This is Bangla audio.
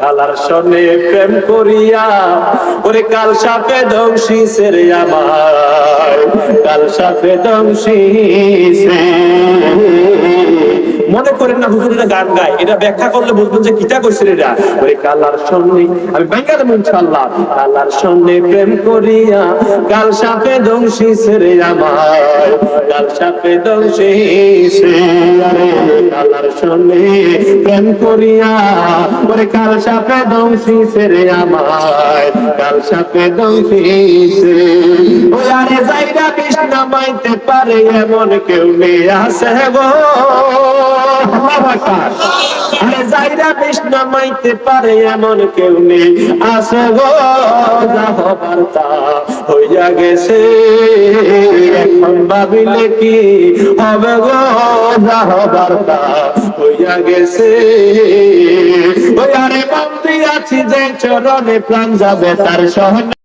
কালার সনে প্রেম করিয়া, ওরে কাল সাপে ধ্বংসিছে রে আমার কাল সাপে ধ্বংসিছে মনে করেন না হুজুর এটা গান গায়, এটা ব্যাখ্যা করলে বুঝবেন যে কিতা কইছে এটা। ওরে কালার সন্নি আমি ব্যাখ্যা দেবো ইনশাআল্লাহ কালার সন্নি প্রেম করিয়া, কাল সাপে ধ্বংসিছে রে আমার কাল সাপে ধ্বংসিছে আরে কালার সন্নি প্রেম করিয়া, ওরে কাল সাপে ধ্বংসিছে রে আমার কাল সাপে ধ্বংসিছে ও আরে যাইরা কৃষ্ণ মাইতে পারে এমন কেউ নেই আছে গো। পারে এমন কেউ নেই আছে গো। হইয়া গেছে। ভাবিলে কি হবে যা হইয়া গেছে। ওই আছি যে চরণে প্রাণ যাবে তার সহনে।